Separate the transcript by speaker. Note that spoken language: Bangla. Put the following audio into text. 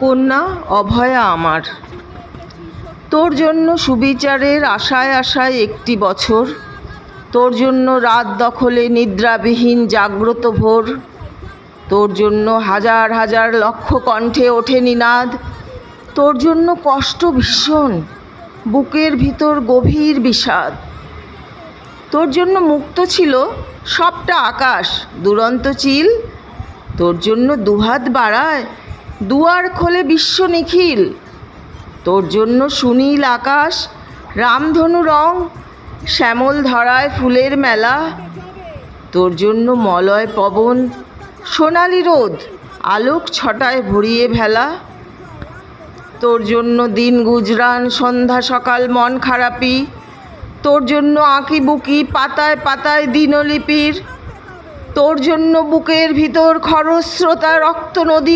Speaker 1: কন্যা, অভয়া আমার। তোর জন্য সুবিচারের আশায় আশায় একটি বছর। তোর জন্য রাত দখলে নিদ্রাবিহীন জাগ্রত ভোর। তোর জন্য হাজার হাজার লক্ষ কণ্ঠে ওঠে নিনাদ। তোর জন্য কষ্ট ভীষণ, বুকের ভিতর গভীর বিষাদ। তোর জন্য মুক্ত ছিল সবটা আকাশ, দুরন্ত চিল। তোর জন্য দুহাত বাড়ায় দুয়ার খোলে বিশ্ব নিখিল। তোর জন্য সুনীল আকাশ, রামধনু রং, শ্যামল ধরায় ফুলের মেলা। তোর জন্য মলয় পবন, সোনালি রোদ, আলোক ছটায় ভরিয়ে ভেলা। তোর জন্য দিন গুজরান, সন্ধ্যা সকাল মন খারাপি। তোর জন্য আঁকি বুকি, পাতায় পাতায় দিনলিপির। তোর জন্য বুকের ভিতর খরস্রোতা, রক্ত নদী